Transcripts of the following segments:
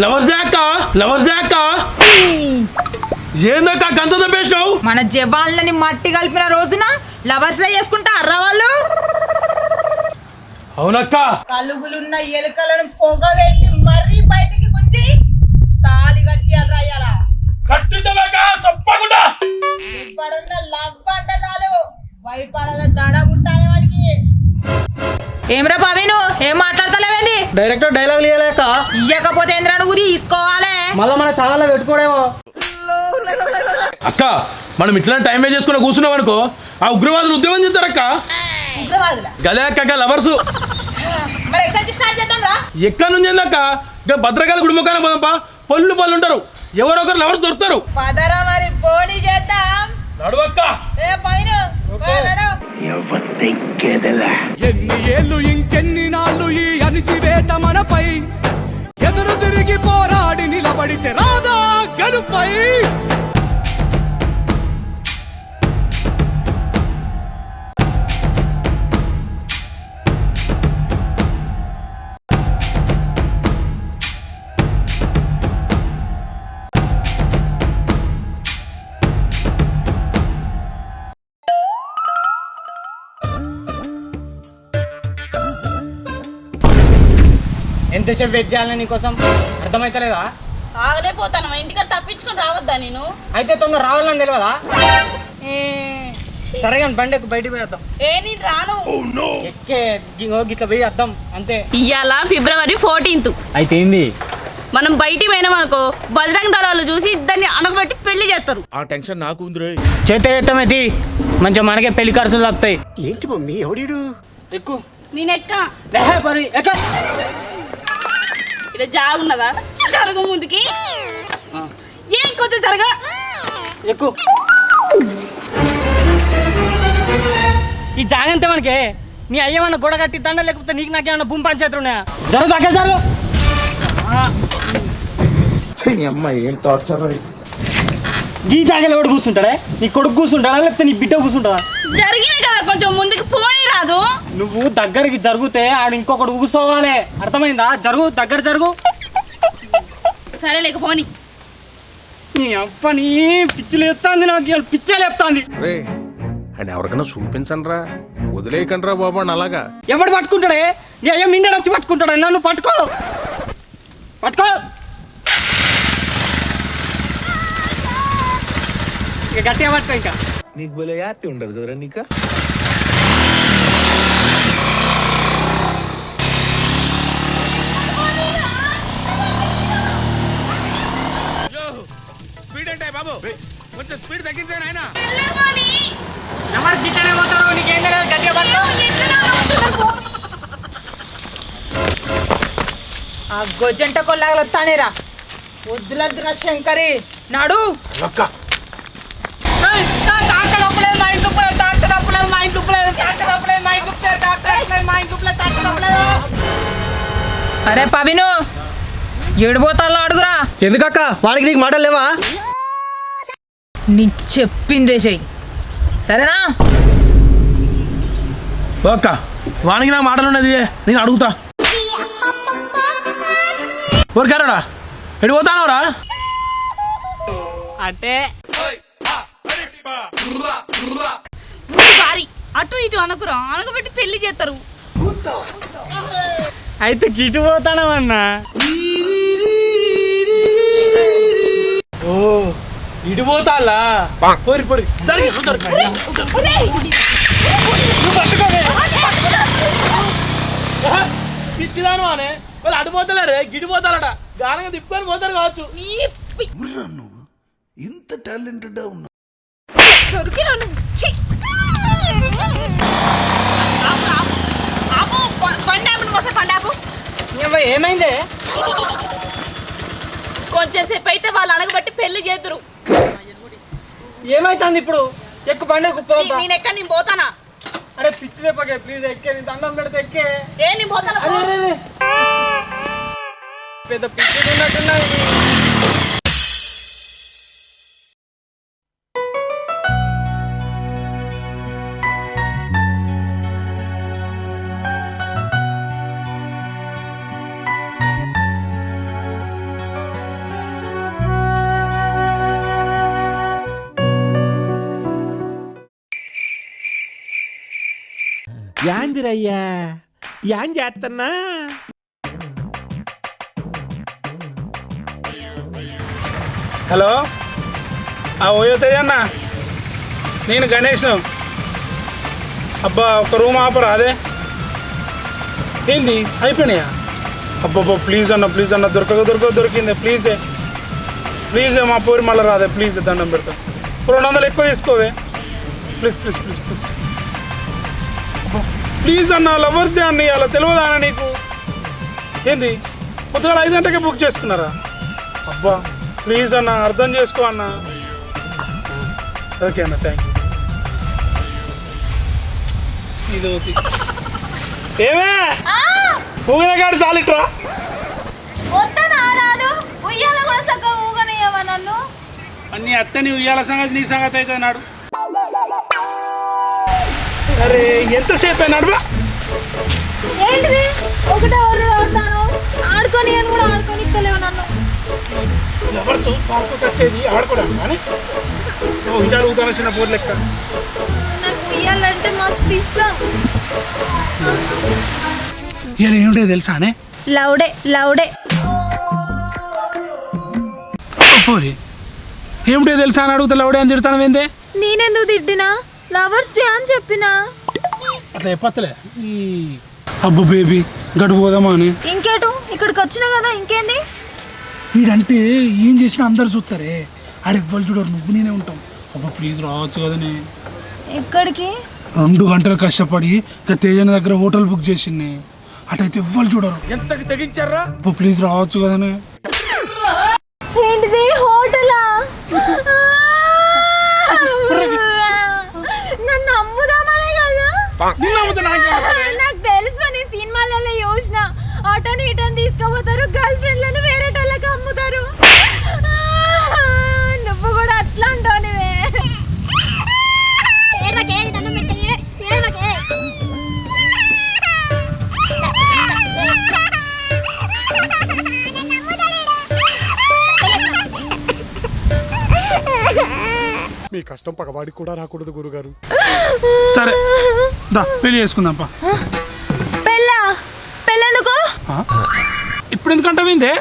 Lovers day అక్క lovers day అక్క. ఏందక్క గంత తప్పేసినావు మన జవాన్లని మట్టి కలిపిన రోజున లవర్స్లో చేసుకుంటా అర్రా వాళ్ళు? అవునక్క. కలుగులున్న ఎలుకలను పొగ పెట్టి మరీ బయటికి గుంజి తాళి కట్టి అర్రాయాల కట్టించలేక తప్పకుండా. ఇప్పుడున్న లవ్వంట చాలు భయపడాల దడ ఉంటానే వాడికి. ఏమ్రా పవీను ఏం మాట్లాడతలేవేంది డైరెక్టర్ డైలాగ్ ఇయ్యలేక ఇయ్యకపోతే ఏంద్రా నువ్వు తీసుకోవాలి? మళ్ళీ మన ఛానల్లో పెట్టుకోడేమో? అక్క మనం ఇట్లా టైం వేస్ట్ చేసుకుని కూర్చున్నాం అనుకో ఆ ఉగ్రవాదులు ఉద్యమం చేస్తారక్క? ఉగ్రవాదుల? గదే అక్క లవర్స్ మరి ఎక్కడి నుంచి స్టార్ట్ చేద్దాం రా? ఎక్కడి నుంచి ఏందక్క ఇక భద్రకాల గుడిముఖాన పోదాంపా పళ్ళు పళ్ళు ఉంటారు. ఎవరో ఒకరు లవర్స్ దొరుకుతారు. పదరా మరి బోని చేద్దాం. నడువక్క ఏ పైన. నడు. ఎన్ని ఏళ్ళు ఇంకెన్ని నాళ్ళు ఈ అణిచివేత మనపై. ఎదురు తిరిగి పోరాడి నిలబడితే రాదా గెలుపై. ఎంతసేపు వెయిట్ చేయాలని నీకోసం అర్థమైతలేదా? ఆగలేకపోతాను మా ఇంటికి తప్పించుకొని రావద్దా నేను? అయితే తొందర రావాలని తెలియదా సరే కానీ బండి ఎక్కు బయటికి పోయేద్దాం ఏ నేను రాను. ఎక్కే గి- ఓ గిట్ల పోయి వద్దాం అంతే. ఇవాళ ఫిబ్రవరి ఫోర్టీన్త్. అయితే ఏంది? మనం బయటికి పోయినాం అనుకో బజరంగ్ దళాలు చూసి ఇద్దరిని అనగబెట్టి పెళ్ళి చేస్తారు. ఆ టెన్షన్ నాకు ఉందిరే. చేత చేస్తామైతే మంచిగా మనకే పెళ్ళి ఖర్చులు తప్పుతాయి. ఏంటి మమ్మీ ఎవడీడు? ఎక్కు. నేను ఎక్క. ఎక్క. ఇలా జాగున్నదా? జరగ ముందుకి. ఏం కొంచెం జరగ? ఎక్కు. ఈ జాగంతే మనకి. నీ అయ్యేమన్నా గొడవ కట్టిద్దా లేకపోతే నీకు నాకేమన్నా భూమి పంచాయతీలు ఉన్నాయా? జరుగు అక్కడ జరుగు. ఈ జాగలో ఎవడు కూర్చుంటాడే? నీ కొడుకు కూర్చుంటాడా? లేకపోతే నీ బిడ్డ కూర్చుంటాడా? జరిగిన కదా కొంచెం ముందుకు పోనీ రాదు. నువ్వు దగ్గరికి జరిగితే ఆడు ఇంకొకడు కూర్చోవాలి అర్థమైందా? జరుగు దగ్గర జరుగు. సరే లేక పోనీ. నీ అప్పని పిచ్చిలు ఎత్తాంది నాకు ఇవాళ పిచ్చలు ఎత్తాంది రే అని ఎవరికైనా చూపించండి రా వదిలేయకండి రా బాబు అని అలాగా. ఎవడు పట్టుకుంటాడే? నీ అయ్యా మిండడు వచ్చి పట్టుకుంటాడా? నన్ను పట్టుకో. పట్టుకో. ఇక గట్టిగా పట్టుకో ఇంకా. నీకు భలే హ్యాపీ ఉండదు కదరా నీకా? స్పీడ్ అంటే బాబు. కొంచెం స్పీడ్ తగ్గించాను ఆయన ఆ గొజ్జంట కొల్లాగలు వస్తానేరా వద్దులద్దున శంకరి. నాడు అక్క ఏయ్, డా- డాక్టర్ ఒప్పులేదు, మా ఇంట్లో ఒప్పులేదు, డాక్టర్ ఒప్పులేదు, మా ఇంట్లో ఒప్పులేదు, డాక్టర్ ఒప్పులేదు, మా ఇంట్లో ఒప్పులేదు, డాక్టర్ ఒప్పులేదు, మా ఇంట్లో. అరే పవిను ఏడిపోతాలో అడుగురా ఎందుకక్క? వాడికి నీకు మాటలు లేవా? నీ చెప్పిందే చెయ్యి సరేనా? అక్క వానికి నా మాటలు ఉన్నది నేను అడుగుతా. ఊరికారాడా? ఎటు పోతానవరా? అంటే సారీ. అటు ఇటు అనకురా అనగబెట్టి పెళ్ళి చేస్తారు. అయితే గిటు పోతానమన్నా ఓ ఇటు పోతాలా? పోరి పిచ్చిదాను అనే వాళ్ళు అటు పోతలేరే గిడి పోతారట గానంగా తిప్పుకొని పోతారు కావచ్చు. ఇంత టాలెంటెడ్ ఉన్నా ఏమ్మ, ఏమైంది? కొంచెం సేపు అయితే వాళ్ళు అనగబెట్టి పెళ్ళి చేద్దరు ఏమైతుంది ఇప్పుడు? ఎక్కువ బండి ఎక్కు, పో, పో. నేను ఎక్కడ నేను పోతానా? అరే పిచ్చి చెప్పకే ప్లీజ్ ఎక్కే నీ దండం పెడితే ఎక్కే. ఏ నేను పోతానా. పెద్ద పిచ్చి ఉన్నట్టున్నాయి యాందిరయ్యా. యాన్ చేస్తున్నా హలో? ఆ ఓయో తేజన్న నేను గణేష్ను. అబ్బా ఒక రూమ్ ఆపరా అదే. ఏంది? అయిపోయినాయా? అబ్బబ్బా ప్లీజ్ అన్న ప్లీజ్ అన్న దొరకక దొరక దొరికింది ప్లీజ్ ప్లీజ్ మా పూరి మళ్ళీ రాదే ప్లీజ్ దండం పెడతా. రెండు వందలు ఎక్కువ తీసుకోవే. Please please please please please అన్న లవర్స్ డే అన్న అలా తెలియదా అన్న నీకు? ఏంది? పొద్దుగాల ఐదు గంటకే బుక్ చేసుకున్నారా? అబ్బా ప్లీజ్ అన్న అర్థం చేసుకో అన్న. ఓకే అన్న థ్యాంక్ యూ ఇది ఒకటి. ఏమే? ఊగిన కాడు చాలిట్రా అన్ని అత్తని ఉయ్యాల సంగతి నీ సంగతి అయితే నాడు. అరే ఎంతసేపు బా ఏంటిది? ఒకటే ఊరు అవుతాను ఆడుకొని అని కూడా ఆడుకొని ఇస్తలేవు నన్ను లవర్స్ పార్కు వచ్చేది ఆడుకోవడం కానీ? ఉయ్యాలు ఊతాను చిన్న బోర్డు లెక్క. నాకు ఉయ్యాలంటే మస్తు ఇష్టం. ఇవాళ ఏమిటో తెలుసా అనే? లౌడే లౌడే. పోరి. ఏమిటో తెలుసా అని అడుగుతా లౌడే అని తిడతాను ఏందే నేనెందుకు తిట్టినా? లవర్స్ డే అని చెప్పినా? అట్లా చెప్పలే ఈ అబ్బు బేబీ గడుపు పోదామా అని. ఇంకేటు? ఇక్కడికి వచ్చినా కదా ఇంకేంది? వీడంటే ఏం చేసినా అందరు చూస్తారే ఆడ ఎవ్వరు చూడరు నువ్వు నేనే ఉంటాం. అబ్బా ప్లీజ్ రావచ్చు కదనే ఇక్కడికి రెండు గంటలు కష్టపడి ఇంకా తేజన దగ్గర హోటల్ బుక్ చేసింది. అటైతే ఎవ్వరు చూడరు. ఎంతకు తెగించారా? అబ్బా ప్లీజ్ రావచ్చు కదనే ఏంటిది హోటలా నన్ను అమ్ముదామనే కదా నిన్ను నమ్ముతా నాకు తెలుసు నీ సినిమాలలో చూసిన. ఆటోని ఇటన్ తీసుకుపోతారు గర్ల్ ఫ్రెండ్లను వేరే వాళ్ళకి అమ్ముతారు. పగవాడికి కూడా రాకూడదు గురుగారు. సరే దా పెళ్ళి చేసుకుందాంపా. పెళ్ళా? పెళ్ళెందుకు? ఇప్పుడు ఎందుకంటే విందే?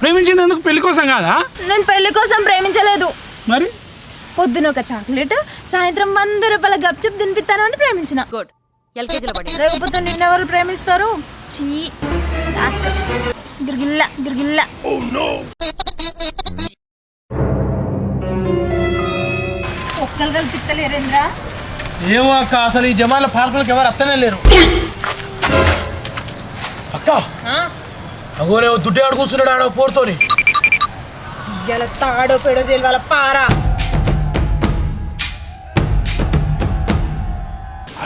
ప్రేమించింది ఎందుకు పెళ్ళి కోసం కాదా? నేను పెళ్ళి కోసం ప్రేమించలేదు. మరి? పొద్దున ఒక చాక్లెట్ సాయంత్రం వంద రూపాయల గప్చుప్ తినిపిస్తాను అని ప్రేమించిన. గుడ్. ఎల్కేజీలో పడి. లేకపోతే నిన్నెవరు ప్రేమిస్తారు? చీ గిరిగిల్ల గిరిగిల్ల. కల్పిస్తలేరేంద్రా ఏమో అక్క అసలు ఈ జమాల పార్కులకు ఎవరు అత్తనే లేరు. అక్క అగోనే దుడ్డే ఆడు కూర్చున్నాడు ఆడ పోరుతోని. ఇలా తాడో పెడో తెలియాల పారా.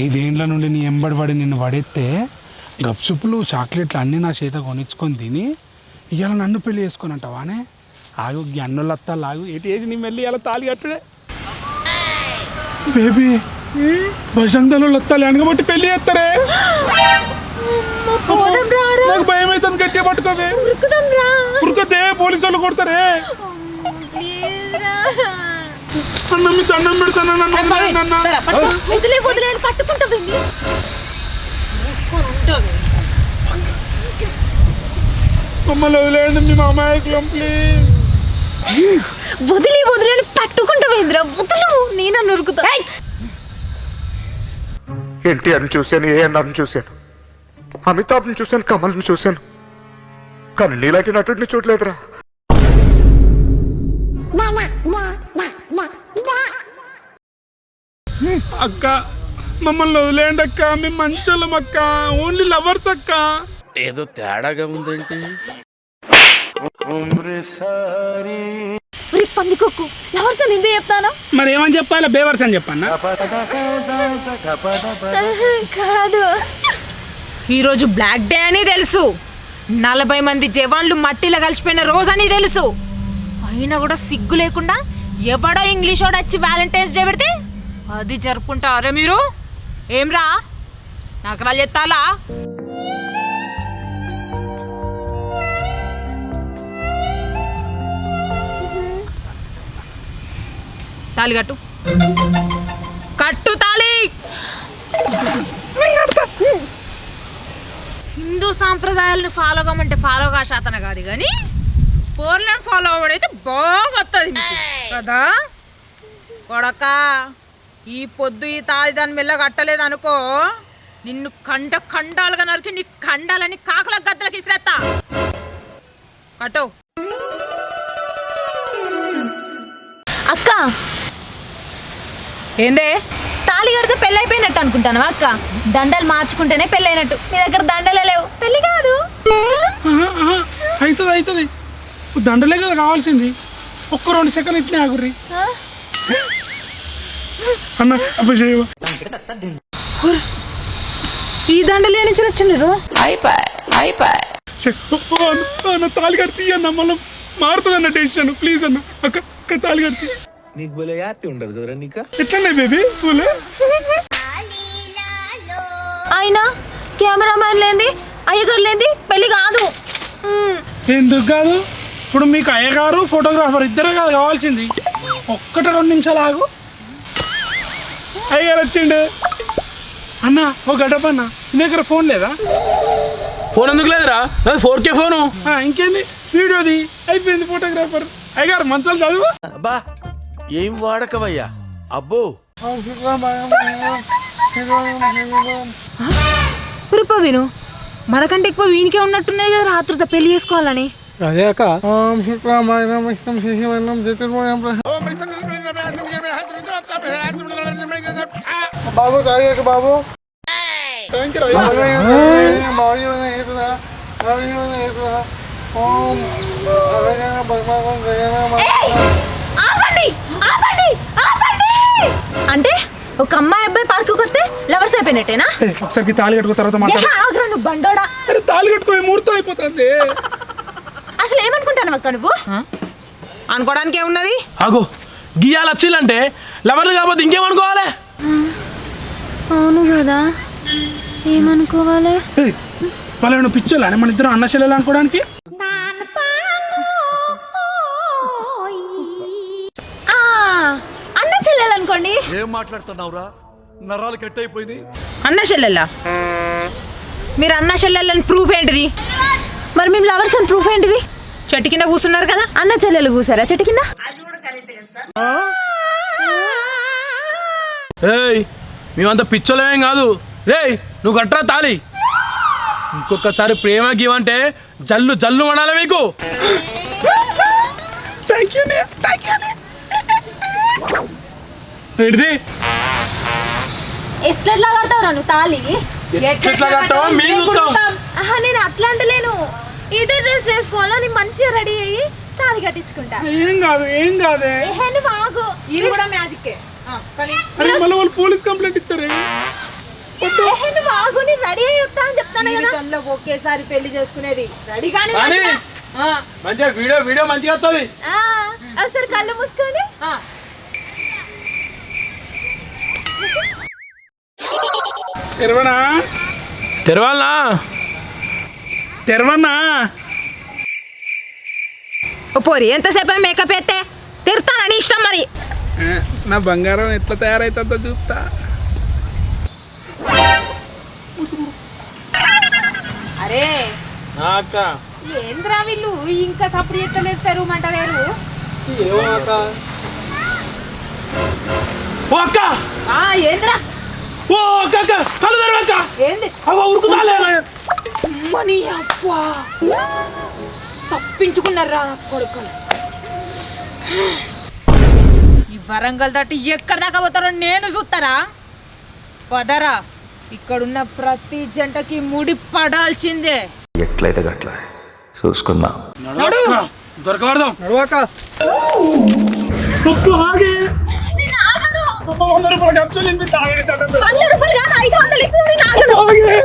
ఐదేండ్ల నుండి నీ ఎంబడి పడి నిన్ను పడేస్తే గప్సుప్పులు చాక్లెట్లు అన్నీ నా చేత కొనిచ్చుకొని తిని ఇవాళ నన్ను పెళ్ళి చేసుకొని అంటావానే ఆగు అన్నులు అత్తా లాగు ఏటి ఏది నీ మెల్లి ఇలా తాలి కట్టుడే. బేబీ బజంగలో లత్తాలి అనగబట్టి పెళ్ళి చేస్తారే? నాకు భయం అవుతుంది గట్టిగా పట్టుకోవే. ఉరుకుతే పోలీసు వాళ్ళు కొడతారే అన్నం మీ దండం పెడతాను. వదిలే వదిలే మమ్మల్ని వదిలేయండి మీ మామాయకులం ప్లీజ్ వదిలి వదిలే అని పట్టుకుంటా వేంద్రా వదులు. నేను నురుకుతా. ఎన్టీఆర్ని చూశాను ఏఎన్ఆర్ని చూశాను? అమితాబ్ని చూశాను కమల్ని చూశాను. కానీ నీలాంటి నటుడిని చూడలేదురా. అక్క మమ్మల్ని వదిలేయండి అక్క మేము మంచోళ్ళం అక్క ఓన్లీ లవర్స్ అక్క. ఏదో తేడాగా ఉందేంటి ఒరే పందికొక్కు లవర్స్ అని ఎందుకు చెప్తాను? మరి ఏమని చెప్పాలి? బేవర్స్ అని చెప్పన్నా? కాదు. ఈరోజు బ్లాక్ డే అని తెలుసు. నలభై మంది జవాన్లు మట్టిలో కలిసిపోయిన రోజు అని తెలుసు. అయినా కూడా సిగ్గు లేకుండా ఎవడో ఇంగ్లీష్ వాడు వచ్చి వ్యాలంటైన్స్ డే పెడితే అది జరుపుకుంటారా మీరు? ఏమ్రా? నాకు వాళ్ళు ఎత్తాలా? తాలి కట్టు. కట్టు తాలి హిందూ సాంప్రదాయాలను ఫాలో అవ్వమంటే ఫాలో కాశాతన కాదు కానీ పోర్లను ఫాలో అవ్వడైతే బాగా వస్తుంది కదా? కొడక ఈ పొద్దు ఈ తాళి దాని మెల్ల కట్టలేదు అనుకో నిన్ను కండ కండాలుగా నరికి నీ కండాలని కాకల గద్దలకి ఇసిరేస్తా కట్టవు అక్క ఏందే తాళి కడితే పెళ్ళి అయిపోయినట్టు అనుకుంటాను అక్క? దండలు మార్చుకుంటేనే పెళ్ళి అయినట్టు మీ దగ్గర దండలే లేవు. పెళ్ళి కాదు. అవుతుంది అవుతుంది దండలే కదా కావాల్సింది. ఒక్క రెండు సెకండ్ ఇట్నే ఆగుర్రి? అన్న చేయవా? ఈ దండలే నుంచి వచ్చిండ్రు? అన్న, అన్న తాళి కడితే అన్న మళ్ళీ మారుతుంది అన్న డెసిషన్ ప్లీజ్ అన్న అక్క అక్క తాళి కడితే. నీకు భలే హ్యాపీ ఉండదు కదరా నీకా? ఎట్లున్నాయి బేబీ పూలే అయినా కెమెరామ్యాన్ లేంది అయ్యగారు లేంది పెళ్ళి కాదు. ఎందుకు కాదు? ఇప్పుడు మీకు అయ్యగారు ఫోటోగ్రాఫర్ ఇద్దరే కాదు కావాల్సింది. ఒక్కటి రెండు నిమిషాలు ఆగు. అయ్యగారు వచ్చిండు. అన్న ఓ గడప అన్న నీ దగ్గర ఫోన్ లేదా? ఫోన్ ఎందుకు లేదురా? నాది ఫోర్ కే ఫోను. ఆ, ఇంకేంది? వీడియోది అయిపోయింది ఫోటోగ్రాఫర్. అయ్యగారు మంచాలు చదువు. అబ్బా ఏం వాడకవయ్యా? అబ్బో. పురుప విను మనకంటే ఎక్కువ వీనికే ఉన్నట్టున్నది కదా రాత్రితో పెళ్ళి చేసుకోవాలని. అదే అక్క. బాబు తాగాక బాబు. ఆపండి! ఆపండి! ఆపండి! అంటే ఒక అమ్మాయి అబ్బాయి పార్కు వస్తే లవర్స్ అయిపోయినట్టేనా? ఒకసారి తాళి కట్టుకున్న తర్వాత ఆగ్రా నువ్వు బండోడా? అరే తాళి కట్టుకునే ముహూర్తం అయిపోతుంది. అసలు ఏమనుకుంటాను అక్క నువ్వు అనుకోవడానికి ఏమున్నది? ఆగో. గియాలు వచ్చిందంటే లవర్లు కాకపోతే ఇంకేమనుకోవాలి? అవును కదా. ఏమనుకోవాలి? వాళ్ళు పిచ్చోళ్ళ? మన ఇద్దరం అన్న చెల్లెలు అనుకోవడానికి? అన్న చెల్లెలనుకోండి ఏం మాట్లాడుతున్నావురా? నరాలు కట్ అయిపోయింది అన్న చెల్లెల్లా? మీరు అన్న చెల్లెళ్ళని ప్రూఫ్ ఏంటిది? మరి మేము లవర్స్ అని ప్రూఫ్ ఏంటిది? చెట్టు కింద కూర్చున్నారు కదా అన్న చెల్లెలు కూసారా చెట్టు కింద? ఏయ్ మేమంత పిచ్చోలేం కాదు. రేయ్ నువ్వు కట్టరా తాళి. ఇంకొకసారి ప్రేమ గీవంటే జల్లు జల్లు అనాలి మీకు? ఏంటిది? ఎట్లా కడతావురా నువ్వు తాళి? ఎట్లా కట్టావా మేము చూస్తాం ఆహా, నేను అట్లా అంటలేను ఇదే డ్రెస్ వేసుకోవాలా? నేను మంచిగా రెడీ అయ్యి తాళి కట్టించుకుంటా. ఏం కాదు ఏం కాదే? ఏహే, నువ్వు ఆగు. ఇది కూడా మ్యాజిక్ అరే మళ్ళీ వాళ్ళు పోలీస్ కంప్లైంట్ ఇస్తారే? ఏహే, నువ్వు ఆగు నేను రెడీ అయ్యి వస్తా అని చెప్తాను కదా. ఒకేసారి పెళ్ళి చేసుకునేది రెడీ కానీ మంచిగా వీడియో వీడియో మంచిగా వస్తుంది. ఆ, ఒకసారి కళ్ళు మూసుకొని. తెరవనా? తెరవాలనా? తెరవన్నా ఓ పోరి ఎంతసేపు మేకప్ ఎత్తే తిరుతానని ఇష్టం మరి? నా బంగారం ఎట్లా తయారైతుందో చూస్తా అరే అక్క. ఏంద్రా వీళ్ళు? ఇంకా సప్పుడు ఓ అక్క! ఆ ఏంద్రా? ఓ అక్క అక్క కళ్ళు తెరవ అక్క. ఏంది? అగో ఉరుకుతాలే తప్పించుకున్నారా కొడుకులు ఈ వరంగల్ దాటి ఎక్కడి దాకా పోతారో నేను చూస్తారా పదరా ఇక్కడున్న ప్రతి జంటకి ముడి పడాల్సిందే. ఎట్లయితే గట్ల. చూసుకుందాం. దొరకబడదాం. ఆగే. వంద రూపాయలు ఖర్చు లేని తాగే వంద రూపాయలు కాదు ఐదు వందలు ఇచ్చి నేను ఆగను. ఆగే